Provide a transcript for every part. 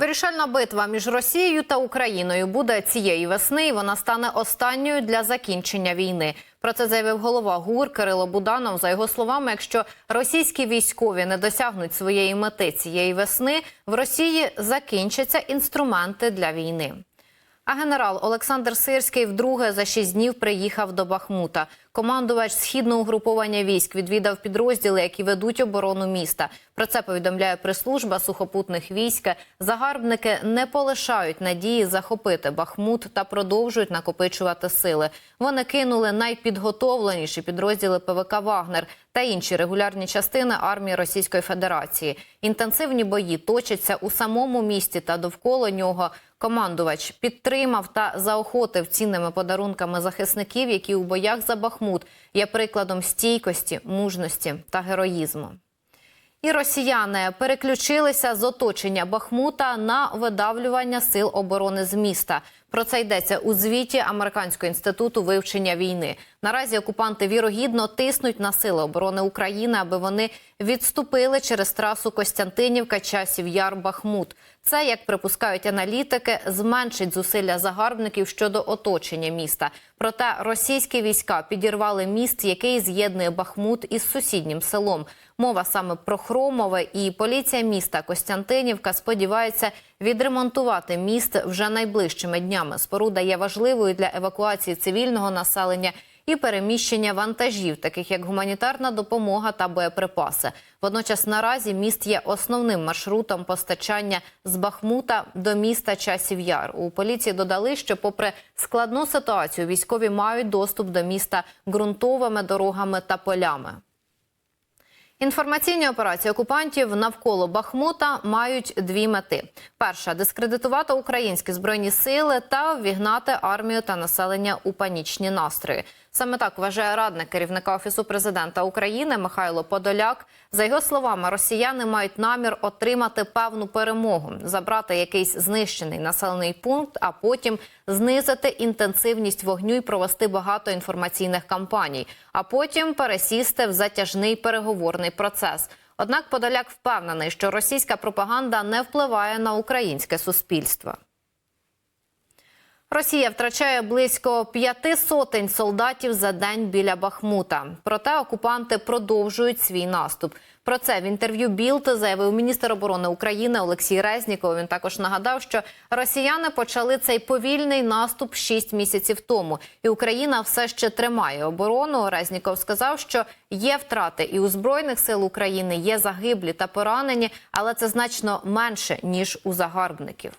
Вирішальна битва між Росією та Україною буде цієї весни. і Вона стане останньою для закінчення війни. Про це заявив голова ГУР Кирило Буданов. За його словами, якщо російські військові не досягнуть своєї мети цієї весни, в Росії закінчаться інструменти для війни. А генерал Олександр Сирський вдруге за шість днів приїхав до Бахмута. Командувач східного угруповання військ відвідав підрозділи, які ведуть оборону міста. Про це повідомляє прес-служба сухопутних військ. Загарбники не полишають надії захопити Бахмут та продовжують накопичувати сили. Вони кинули найпідготовленіші підрозділи ПВК Вагнер та інші регулярні частини армії Російської Федерації. Інтенсивні бої точаться у самому місті та довкола нього. Командувач підтримав та заохотив цінними подарунками захисників, які у боях за Бахмут є прикладом стійкості, мужності та героїзму. І росіяни переключилися з оточення Бахмута на видавлювання сил оборони з міста. Про це йдеться у звіті Американського інституту вивчення війни. Наразі окупанти вірогідно тиснуть на сили оборони України, аби вони відступили через трасу Костянтинівка, часів Яр Бахмут. Це, як припускають аналітики, зменшить зусилля загарбників щодо оточення міста. Проте російські війська підірвали міст, який з'єднує Бахмут із сусіднім селом. Мова саме про Хромове, і поліція міста Костянтинівка сподівається відремонтувати міст вже найближчими днями. Споруда є важливою для евакуації цивільного населення і переміщення вантажів, таких як гуманітарна допомога та боєприпаси. Водночас наразі міст є основним маршрутом постачання з Бахмута до міста Часів Яр. У поліції додали, що, попри складну ситуацію, військові мають доступ до міста ґрунтовими дорогами та полями. Інформаційні операції окупантів навколо Бахмута мають дві мети: перша дискредитувати українські збройні сили та ввігнати армію та населення у панічні настрої. Саме так вважає радник керівника офісу президента України Михайло Подоляк. За його словами, росіяни мають намір отримати певну перемогу, забрати якийсь знищений населений пункт, а потім знизити інтенсивність вогню і провести багато інформаційних кампаній, а потім пересісти в затяжний переговорний процес. Однак Подоляк впевнений, що російська пропаганда не впливає на українське суспільство. Росія втрачає близько п'яти сотень солдатів за день біля Бахмута. Проте окупанти продовжують свій наступ. Про це в інтерв'ю Білд заявив міністр оборони України Олексій Резніков. Він також нагадав, що росіяни почали цей повільний наступ 6 місяців тому, і Україна все ще тримає оборону. Резніков сказав, що є втрати і у збройних сил України, є загиблі та поранені, але це значно менше ніж у загарбників.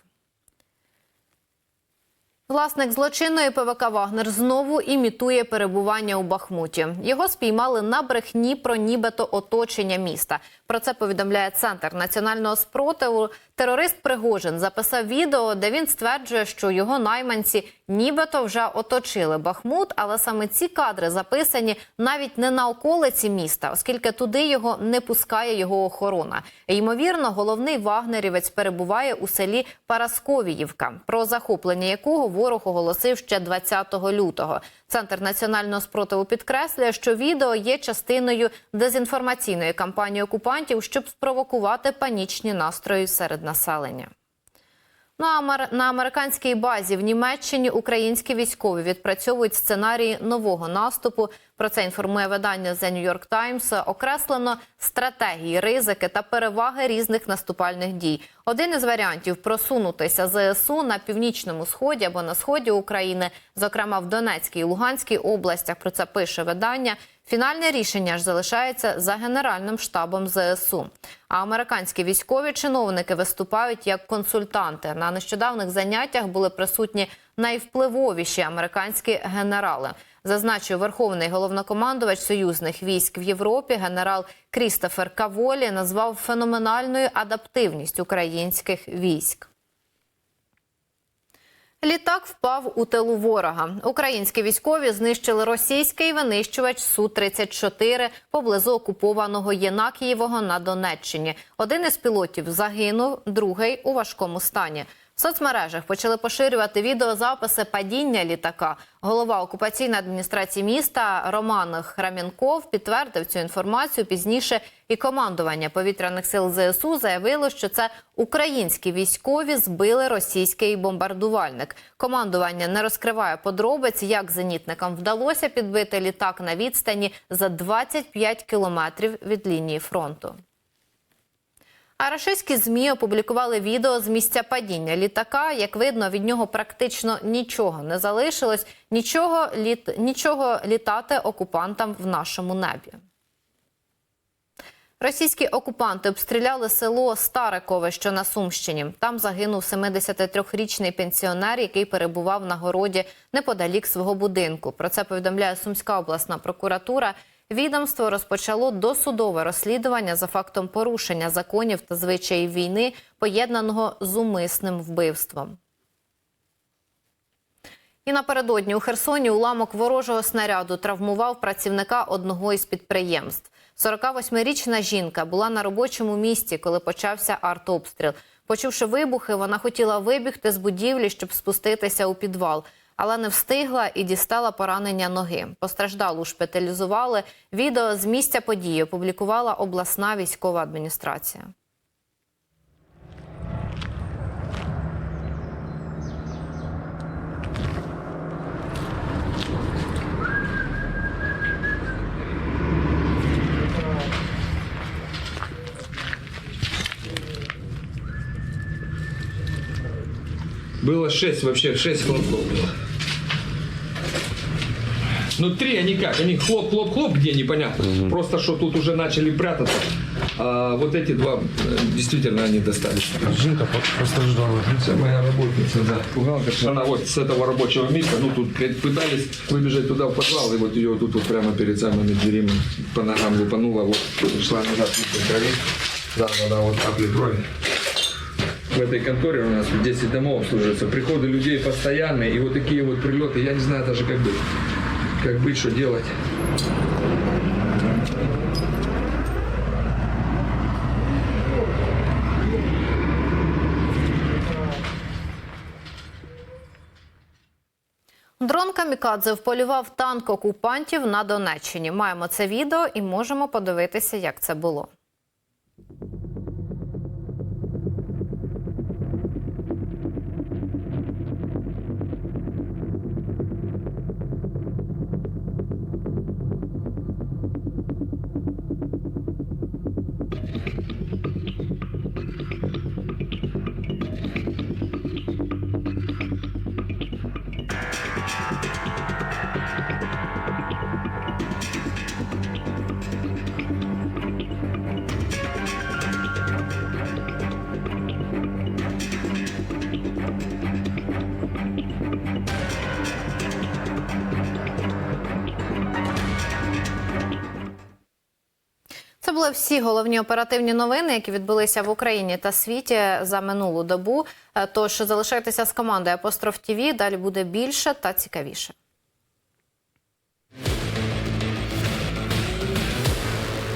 Власник злочинної ПВК Вагнер знову імітує перебування у Бахмуті. Його спіймали на брехні про нібито оточення міста. Про це повідомляє центр національного спротиву. Терорист Пригожин записав відео, де він стверджує, що його найманці нібито вже оточили Бахмут, але саме ці кадри записані навіть не на околиці міста, оскільки туди його не пускає його охорона. Ймовірно, головний вагнерівець перебуває у селі Парасковіївка, про захоплення якого ворог оголосив ще 20 лютого. Центр національного спротиву підкреслює, що відео є частиною дезінформаційної кампанії окупантів, щоб спровокувати панічні настрої серед населення. Ну на американській базі в Німеччині українські військові відпрацьовують сценарії нового наступу. Про це інформує видання The New York Times. Окреслено стратегії, ризики та переваги різних наступальних дій. Один із варіантів просунутися ЗСУ на північному сході або на сході України, зокрема в Донецькій і Луганській областях. Про це пише видання. Фінальне рішення ж залишається за генеральним штабом ЗСУ. А американські військові чиновники виступають як консультанти. На нещодавних заняттях були присутні найвпливовіші американські генерали. Зазначив верховний головнокомандувач союзних військ в Європі. Генерал Крістофер Каволі назвав феноменальною адаптивність українських військ. Літак впав у тилу ворога. Українські військові знищили російський винищувач су 34 поблизу окупованого Єнакієвого на Донеччині. Один із пілотів загинув, другий у важкому стані. Соцмережах почали поширювати відеозаписи падіння літака. Голова окупаційної адміністрації міста Роман Храм'янков підтвердив цю інформацію. Пізніше і командування повітряних сил ЗСУ заявило, що це українські військові збили російський бомбардувальник. Командування не розкриває подробиць, як зенітникам вдалося підбити літак на відстані за 25 кілометрів від лінії фронту. А рашистські змі опублікували відео з місця падіння літака. Як видно, від нього практично нічого не залишилось, нічого, літ... нічого літати окупантам в нашому небі. Російські окупанти обстріляли село Старикове, що на Сумщині. Там загинув 73-річний пенсіонер, який перебував на городі неподалік свого будинку. Про це повідомляє Сумська обласна прокуратура. Відомство розпочало досудове розслідування за фактом порушення законів та звичаїв війни, поєднаного з умисним вбивством. І напередодні у Херсоні уламок ворожого снаряду травмував працівника одного із підприємств. 48-річна жінка була на робочому місці, коли почався артобстріл. Почувши вибухи, вона хотіла вибігти з будівлі, щоб спуститися у підвал, але не встигла і дістала поранення ноги. Постраждалу шпиталізували. Відео з місця події опублікувала обласна військова адміністрація. Было шесть вообще, шесть хлопков было. Ну три они как, они хлоп-хлоп-хлоп, где непонятно. Просто что тут уже начали прятаться. А вот эти два э, действительно они достались. Жінка постраждала. Это моя работница, да. Бухгалтерша. Она вот с этого рабочего места, ну тут пытались выбежать туда в подвал, и вот ее тут вот прямо перед самыми дверями по ногам лупанула, вот шла назад в крови. Да, да, да, вот капли крови. В этой конторе у нас 10 домов служится. Приходы людей постоянные, и вот такие вот прилеты, я не знаю даже как быть. Как быть, что делать. Дрон Камікадзе вполював танк окупантів на Донеччині. Маємо це відео і можемо подивитися, як це було. Це були всі головні оперативні новини, які відбулися в Україні та світі за минулу добу. Е, Тож залишайтеся з командою Апостроф ТІВІ. Далі буде більше та цікавіше.